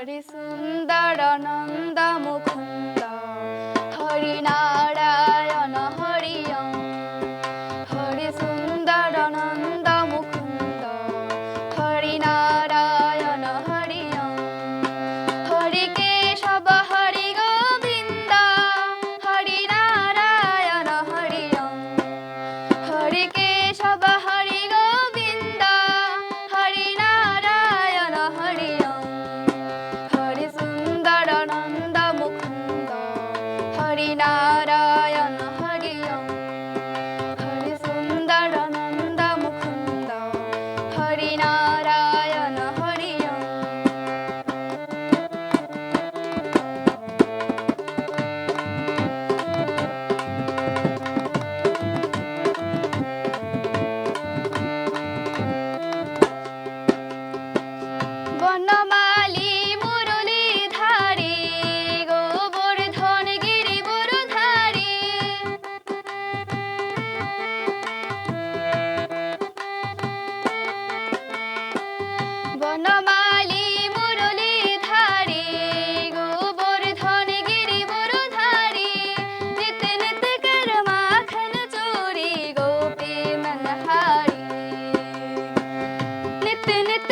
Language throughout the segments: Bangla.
হরি সুন্দর নন্দ মুকুন্দ হরি নারায়ণ হরি। হরি সুন্দর নন্দ মুকুন্দ হরি নারায়ণ হরি। হরি চন্দ্রমালী মুরলী ধারি, গোবর ধন গিরি মুরু ধারি নিত নিত কর মাখন চুরি, গোপী মনহারি। নিত নিত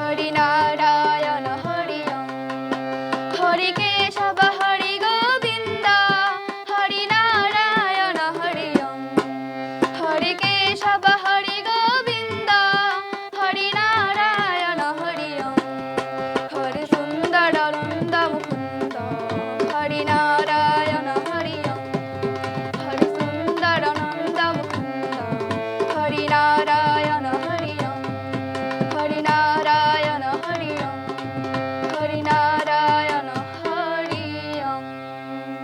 হরি নারায়ণ, হরি হরি কেশব, হরি গোবিন্দ। হরি নারায়ণ, হরি হরি কেশব, হরি গোবিন্দ। হরি নারায়ণ, হরি হরি সুন্দর নন্দ মুকুন্দ। হরি নারায়ণ, হরি হরি সুন্দর নন্দ মুকুন্দ। হরি নারায়ণ।